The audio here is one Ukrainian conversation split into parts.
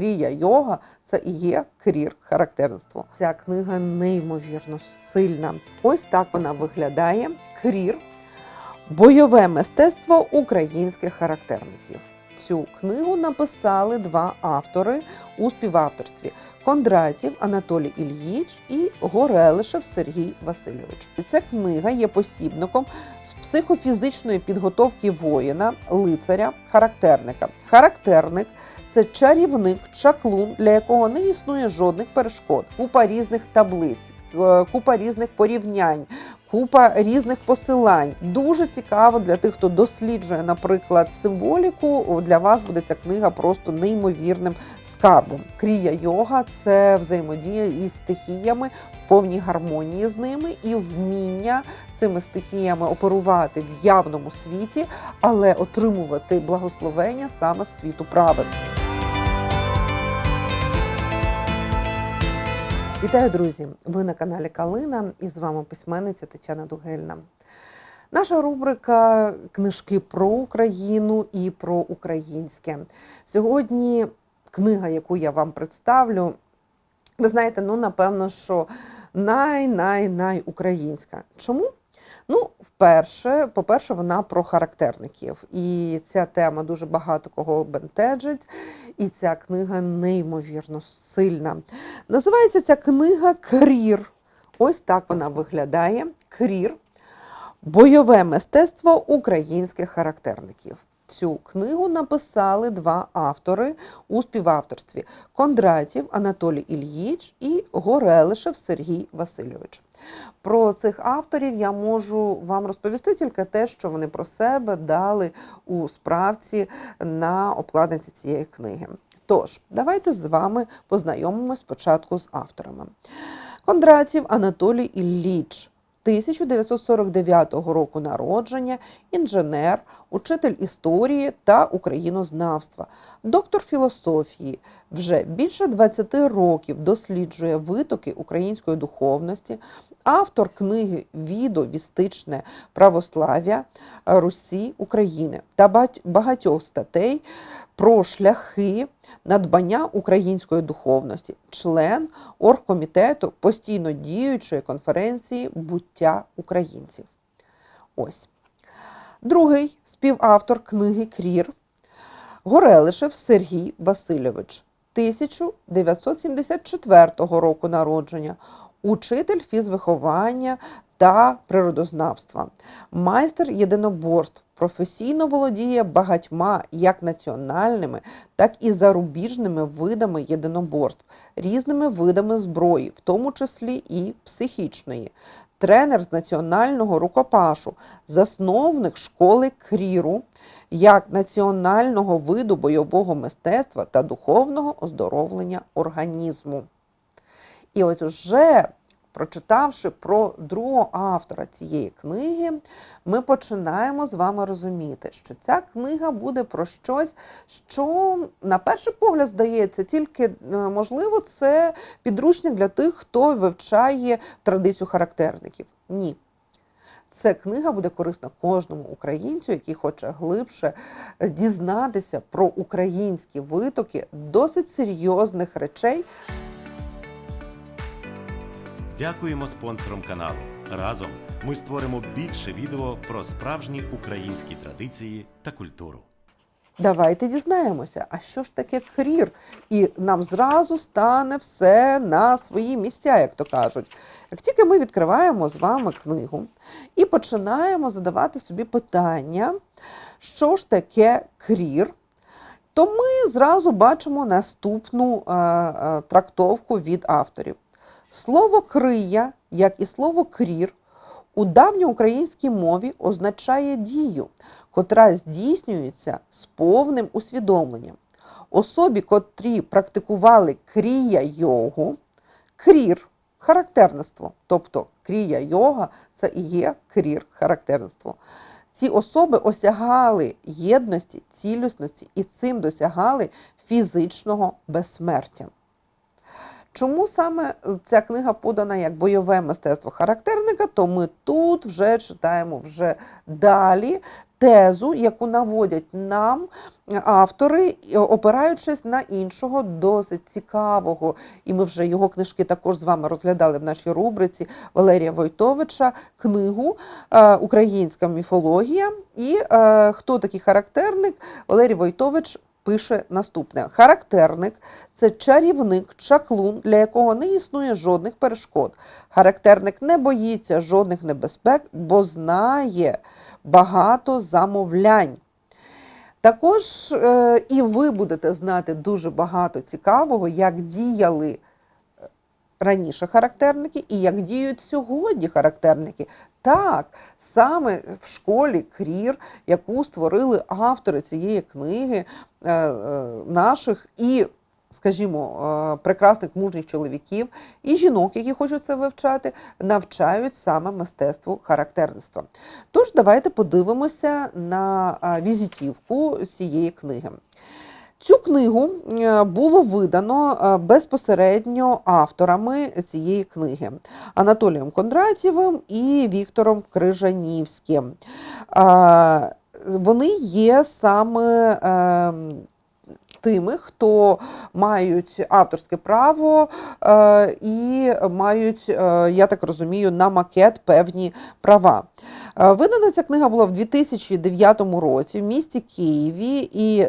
крія йога це і є крір характерництво. Ця книга неймовірно сильна. Ось так вона виглядає. Крір бойове мистецтво українських характерників. Цю книгу написали два автори у співавторстві Кондратів Анатолій Ільїч і Горелишев Сергій Васильович. Ця книга є посібником з психофізичної підготовки воїна, лицаря, характерника. Характерник це чарівник, чаклун, для якого не існує жодних перешкод, купа різних таблиць, е, купа різних порівнянь. Купа різних посилань дуже цікаво для тих, хто досліджує, наприклад, символіку. Для вас буде ця книга просто неймовірним скарбом. Крія йога це взаємодія із стихіями в повній гармонії з ними і вміння цими стихіями оперувати в явному світі, але отримувати благословення саме світу правил. Вітаю, друзі! Ви на каналі Калина і з вами письменниця Тетяна Дугельна. Наша рубрика Книжки про Україну і про українське. Сьогодні книга, яку я вам представлю, ви знаєте, ну напевно, що най-най-най українська. Чому? Ну, вперше, по-перше, вона про характерників. І ця тема дуже багато кого бентежить, І ця книга неймовірно сильна. Називається ця книга Крір. Ось так вона виглядає. Крір. Бойове мистецтво українських характерників. Цю книгу написали два автори у співавторстві Кондратів Анатолій Ільїч і Горелишев Сергій Васильович. Про цих авторів я можу вам розповісти тільки те, що вони про себе дали у справці на обкладинці цієї книги. Тож, давайте з вами познайомимось спочатку з авторами. Кондратів Анатолій Ілліч, 1949 року народження, інженер, учитель історії та українознавства, доктор філософії. Вже більше 20 років досліджує витоки української духовності, автор книги Відовістичне православ'я Русі України та багатьох статей про шляхи надбання української духовності, член оргкомітету постійно діючої конференції буття українців. Ось. Другий співавтор книги Крір Горелишев Сергій Васильович, 1974 року народження, учитель фізвиховання та природознавства, майстер єдиноборств, професійно володіє багатьма як національними, так і зарубіжними видами єдиноборств, різними видами зброї, в тому числі і психічної. Тренер з національного рукопашу, засновник школи кріру як національного виду бойового мистецтва та духовного оздоровлення організму. І ось уже прочитавши про другого автора цієї книги, ми починаємо з вами розуміти, що ця книга буде про щось, що на перший погляд здається, тільки е, можливо це підручник для тих, хто вивчає традицію характерників. Ні. Ця книга буде корисна кожному українцю, який хоче глибше дізнатися про українські витоки досить серйозних речей, Дякуємо спонсорам каналу. Разом ми створимо більше відео про справжні українські традиції та культуру. Давайте дізнаємося, а що ж таке крір? І нам зразу стане все на свої місця, як то кажуть. Як тільки ми відкриваємо з вами книгу і починаємо задавати собі питання, що ж таке крір, то ми зразу бачимо наступну е, е, трактовку від авторів. Слово крия, як і слово крір, у давньоукраїнській мові означає дію, котра здійснюється з повним усвідомленням. Особі, котрі практикували крія йогу, крір характерництво, тобто крія йога це і є крір характерництво. Ці особи осягали єдності, цілісності і цим досягали фізичного безсмертя. Чому саме ця книга подана як бойове мистецтво характерника, то ми тут вже читаємо вже далі тезу, яку наводять нам автори, опираючись на іншого досить цікавого, і ми вже його книжки також з вами розглядали в нашій рубриці Валерія Войтовича, книгу е, Українська міфологія. І е, хто такий характерник? Валерій Войтович пише наступне: характерник це чарівник, чаклун, для якого не існує жодних перешкод. Характерник не боїться жодних небезпек, бо знає багато замовлянь. Також е, і ви будете знати дуже багато цікавого, як діяли е, раніше характерники і як діють сьогодні характерники. Так, саме в школі Крір, яку створили автори цієї книги е, е, наших і, скажімо, е, прекрасних мужніх чоловіків і жінок, які хочуть це вивчати, навчають саме мистецтву характерництва. Тож давайте подивимося на візитівку цієї книги. Цю книгу е, було видано е, безпосередньо авторами цієї книги Анатолієм Кондратєвим і Віктором Крижанівським. Вони є саме ем, тими, хто мають авторське право е, і мають, е, я так розумію, на макет певні права. Е, Видана ця книга була в 2009 році в місті Києві і е,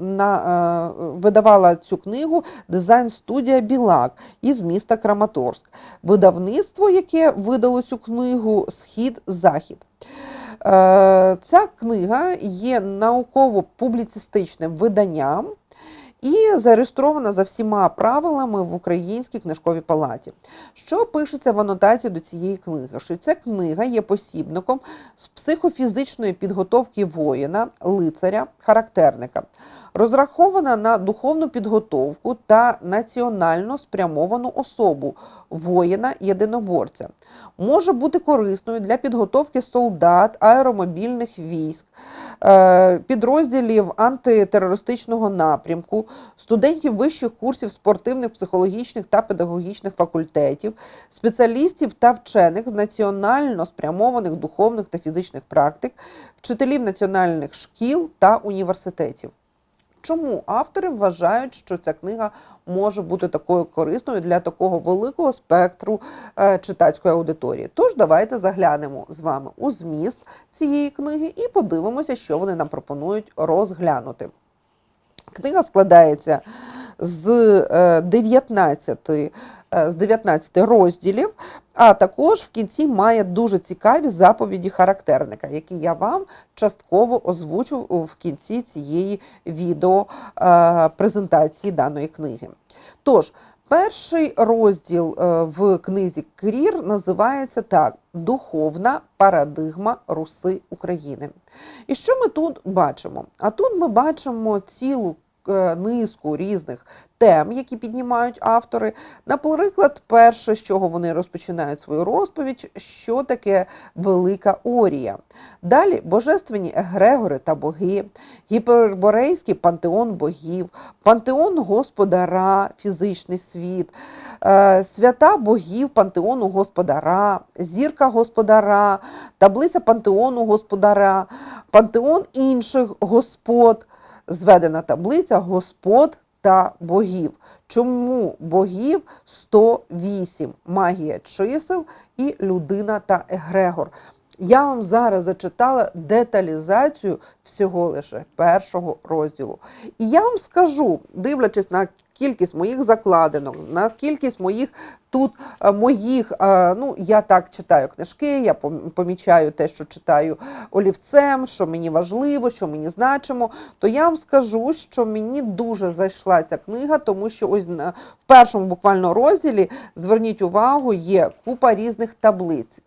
на, е, видавала цю книгу дизайн-студія Білак із міста Краматорськ. Видавництво, яке видало цю книгу Схід-Захід. Е, Ця книга є науково-публіцистичним виданням і зареєстрована за всіма правилами в Українській книжковій палаті. Що пишеться в анотації до цієї книги? Що ця книга є посібником з психофізичної підготовки воїна, лицаря, характерника, розрахована на духовну підготовку та національно спрямовану особу воїна єдиноборця. Може бути корисною для підготовки солдат, аеромобільних військ, е, підрозділів антитерористичного напрямку, студентів вищих курсів спортивних, психологічних та педагогічних факультетів, спеціалістів та вчених з національно спрямованих духовних та фізичних практик, вчителів національних шкіл та університетів. Чому автори вважають, що ця книга може бути такою корисною для такого великого спектру е, читацької аудиторії? Тож давайте заглянемо з вами у зміст цієї книги і подивимося, що вони нам пропонують розглянути. Книга складається з е, 19, е, з 19 розділів, а також в кінці має дуже цікаві заповіді характерника, які я вам частково озвучу в кінці цієї відео е, даної книги. Тож, перший розділ е, в книзі Крір називається так: Духовна парадигма Руси України. І що ми тут бачимо? А тут ми бачимо цілу е, низку різних тем, які піднімають автори. Наприклад, перше, з чого вони розпочинають свою розповідь, що таке велика орія. Далі божественні егрегори та боги, гіперборейський пантеон богів, пантеон Господара, фізичний світ, е, свята богів пантеону Господара, зірка Господара, таблиця пантеону Господара, пантеон інших господ, зведена таблиця господ та богів. Чому богів 108? Магія чисел і людина та егрегор. Я вам зараз зачитала деталізацію всього лише першого розділу. І я вам скажу, дивлячись на кількість моїх закладинок, на кількість моїх тут е, моїх, е, ну я так читаю книжки, я помічаю те, що читаю олівцем, що мені важливо, що мені значимо, то я вам скажу, що мені дуже зайшла ця книга, тому що ось в першому буквально розділі зверніть увагу, є купа різних таблиць,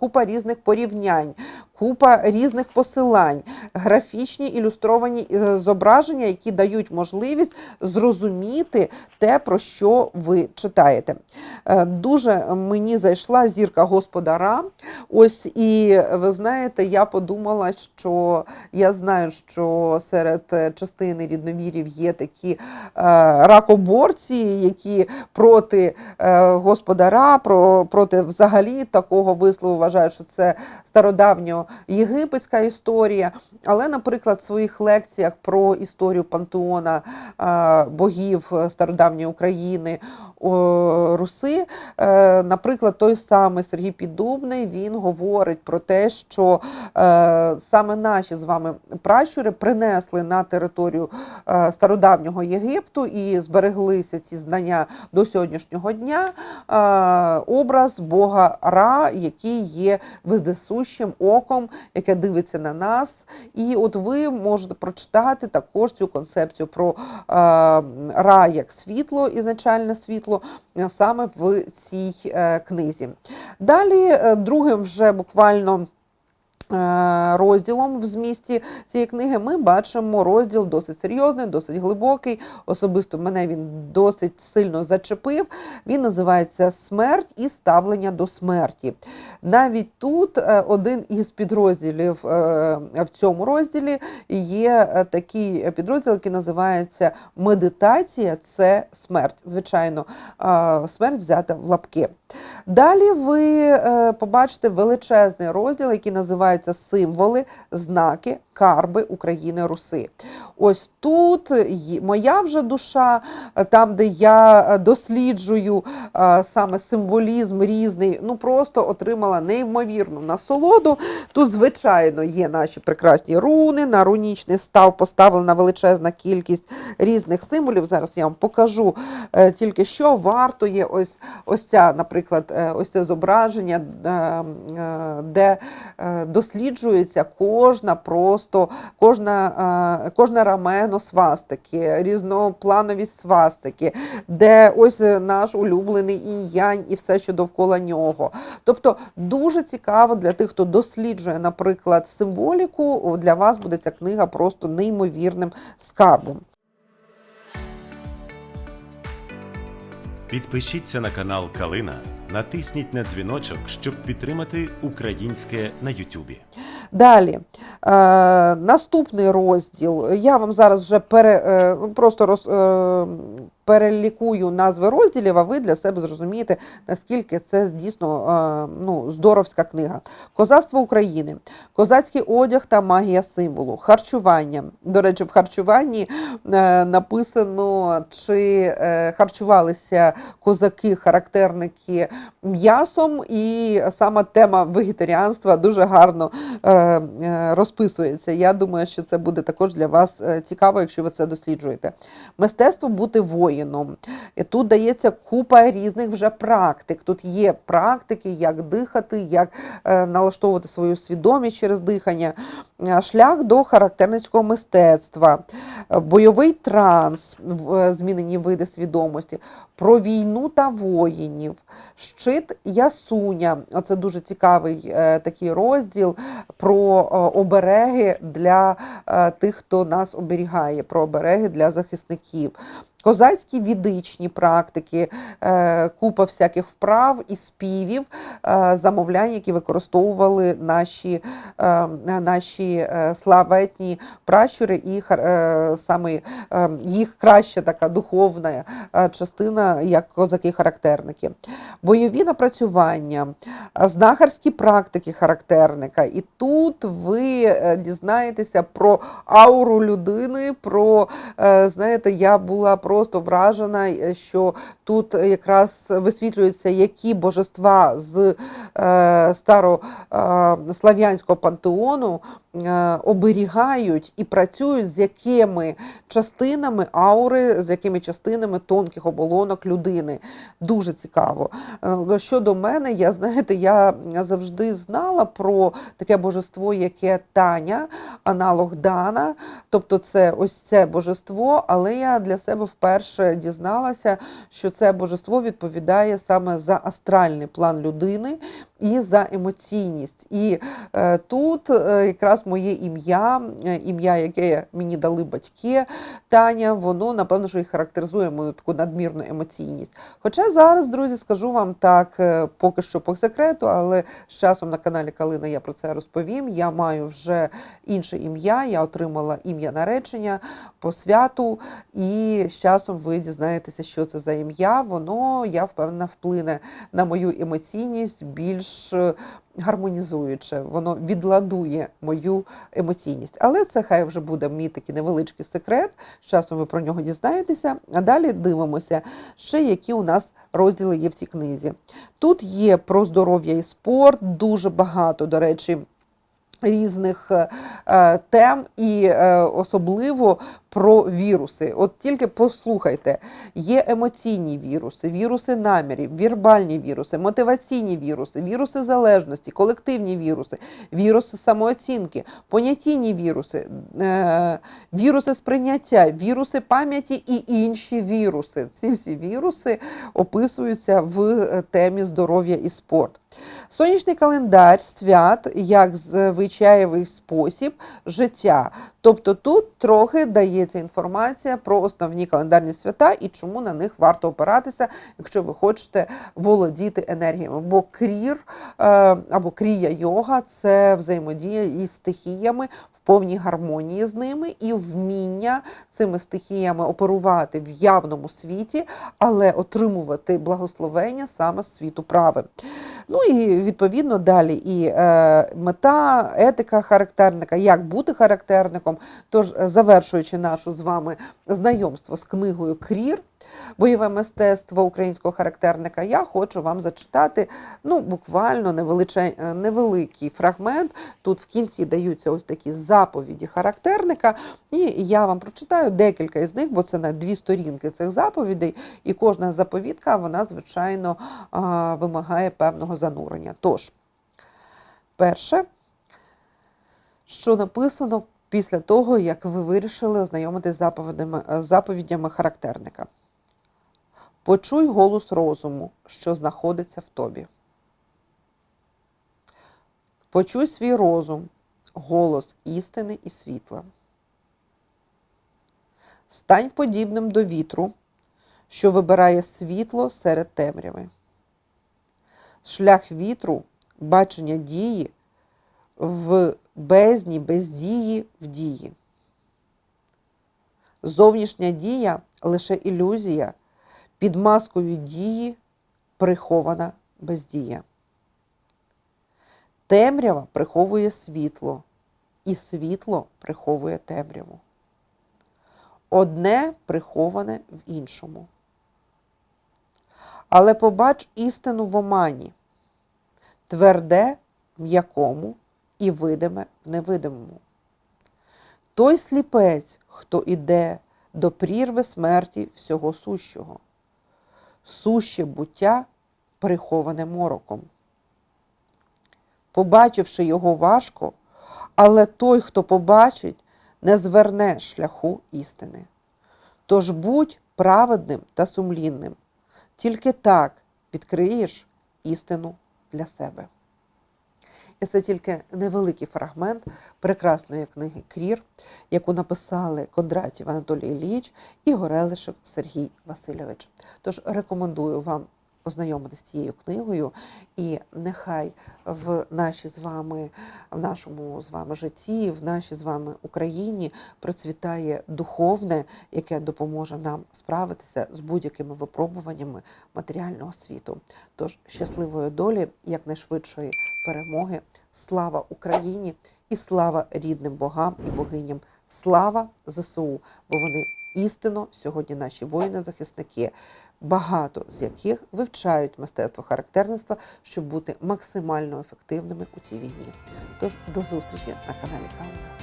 купа різних порівнянь, купа різних посилань, графічні ілюстровані е, зображення, які дають можливість зрозуміти те, про що ви читаєте. Е, Дуже мені зайшла зірка господара. Ось і ви знаєте, я подумала, що я знаю, що серед е, частини рідновірів є такі ракоборці, які проти господара, про, проти взагалі такого вислову вважають, що це стародавньо єгипетська історія. Але, наприклад, в своїх лекціях про історію пантеона богів е, стародавньої України. Руси, Е, наприклад, той самий Сергій Піддубний він говорить про те, що е, саме наші з вами пращури принесли на територію стародавнього Єгипту і збереглися ці знання до сьогоднішнього дня. Образ Бога Ра, який є вездесущим оком, яке дивиться на нас. І от ви можете прочитати також цю концепцію про е, Ра як світло, ізначальне світло, е, саме в цій е, книзі. Далі, е, другим вже буквально. Е, Розділом в змісті цієї книги ми бачимо розділ досить серйозний, досить глибокий. Особисто мене він досить сильно зачепив. Він називається Смерть і ставлення до смерті. Навіть тут е, один із підрозділів е, в цьому розділі є такий підрозділ, який називається Медитація це смерть. Звичайно, смерть взята в лапки. Далі ви побачите величезний розділ, який називається Символи, знаки, карби України Руси. Ось тут моя вже душа, там, де я досліджую е, саме символізм різний, ну просто отримала неймовірну насолоду. Тут, звичайно, є наші прекрасні руни. На рунічний став поставлена величезна кількість різних символів. Зараз я вам покажу е, тільки що варто є ось ось ця, наприклад, е, ось це зображення, е, е, де досліджується кожна просто кожна, е, кожне рамено свастики, різнопланові свастики, де ось е, наш улюблений інь-янь і все, що довкола нього. Тобто дуже цікаво для тих, хто досліджує, наприклад, символіку. Для вас буде ця книга просто неймовірним скарбом. Підпишіться на канал Калина, натисніть на дзвіночок, щоб підтримати українське на Ютубі. Далі, е, наступний розділ. Я вам зараз вже пере, е, просто роз, е, перелікую назви розділів, а ви для себе зрозумієте, наскільки це дійсно е, ну, здоровська книга. Козацтво України, козацький одяг та магія символу, харчування. До речі, в харчуванні е, написано, чи е, харчувалися козаки, характерники м'ясом, і сама тема вегетаріанства дуже гарно розписується. Я думаю, що це буде також для вас цікаво, якщо ви це досліджуєте. Мистецтво бути воїном. І Тут дається купа різних вже практик. Тут є практики, як дихати, як е, налаштовувати свою свідомість через дихання, Е, шлях до характерницького мистецтва, е, бойовий транс, змінені види свідомості, про війну та воїнів, щит Ясуня. Оце дуже цікавий такий розділ про обереги для тих, хто нас оберігає, про обереги для захисників. Козацькі відичні практики, е, купа всяких вправ і співів, е, замовлянь, які використовували наші, е, наші славетні пращури, і саме їх краща така духовна частина, як козаки-характерники. Бойові напрацювання, знахарські практики характерника. І тут ви дізнаєтеся про ауру людини, про знаєте, я була просто вражена, е, що тут якраз висвітлюються, які божества з е, старослав'янського пантеону е, оберігають і працюють з якими частинами аури, з якими частинами тонких оболонок людини. Дуже цікаво. Е, Щодо мене, я знаєте, я завжди знала про таке божество, яке Таня, аналог Дана. Тобто, це ось це божество, але я для себе вперше дізналася, що це божество відповідає саме за астральний план людини і за емоційність. І е, тут е, якраз моє ім'я, е, ім'я, яке мені дали батьки Таня, воно напевно що і характеризує мою таку надмірну емоційність. Хоча зараз, друзі, скажу вам так, е, поки що по секрету, але з часом на каналі Калина я про це розповім. Я маю вже інше ім'я, я отримала ім'я наречення по святу, і з часом ви дізнаєтеся, що це за ім'я. Воно, я впевнена, вплине на мою емоційність більш е, гармонізуюче. Воно відладує мою емоційність. Але це хай вже буде мій такий невеличкий секрет. З часом ви про нього дізнаєтеся. А далі дивимося, ще які у нас розділи є в цій книзі. Тут є про здоров'я і спорт, дуже багато, до речі. Різних е, е, тем і особливо про віруси. От тільки послухайте, є емоційні віруси, віруси намірів, вірбальні віруси, мотиваційні віруси, віруси залежності, колективні віруси, віруси самооцінки, понятійні віруси, е, віруси сприйняття, віруси пам'яті і інші віруси. Ці всі віруси описуються в е, темі здоров'я і спорт. Сонячний календар свят як звичаєвий спосіб життя. Тобто тут трохи дається інформація про основні календарні свята і чому на них варто опиратися, якщо ви хочете володіти енергіями. Бо крір е, або крія йога це взаємодія із стихіями в повній гармонії з ними і вміння цими стихіями оперувати в явному світі, але отримувати благословення саме світу прави. Ну і відповідно далі і е, мета, етика характерника, як бути характерником. Тож, е, завершуючи нашу з вами знайомство з книгою Крір, бойове мистецтво українського характерника, я хочу вам зачитати ну, буквально е, невеликий фрагмент. Тут в кінці даються ось такі заповіді характерника, і я вам прочитаю декілька із них, бо це на дві сторінки цих заповідей, і кожна заповідка, вона, звичайно, вимагає певного занурення. Тож, перше, що написано після того, як ви вирішили ознайомитися заповідями, е, заповідями характерника. Почуй голос розуму, що знаходиться в тобі. Почуй свій розум, голос істини і світла. Стань подібним до вітру, що вибирає світло серед темряви. Шлях вітру бачення дії в бездні бездії в дії. Зовнішня дія лише ілюзія, під маскою дії прихована бездія. Темрява приховує світло, і світло приховує темряву. Одне приховане в іншому. Але побач істину в омані, тверде в м'якому і видиме в невидимому. Той сліпець, хто іде до прірви смерті всього сущого, суще буття приховане мороком. Побачивши його важко, але той, хто побачить, не зверне шляху істини. Тож будь праведним та сумлінним, тільки так відкриєш істину для себе. Це тільки невеликий фрагмент прекрасної книги Крір, яку написали Кондратів Анатолій Ілліч і Горелишев Сергій Васильович. Тож рекомендую вам ознайомитися з цією книгою, і нехай в нашій з вами, в нашому з вами житті, в нашій з вами Україні процвітає духовне, яке допоможе нам справитися з будь-якими випробуваннями матеріального світу. Тож щасливої долі, якнайшвидшої перемоги. Слава Україні і слава рідним богам і богиням. Слава ЗСУ, бо вони істинно сьогодні наші воїни-захисники, багато з яких вивчають мистецтво характерництва, щоб бути максимально ефективними у цій війні. Тож до зустрічі на каналі Календар.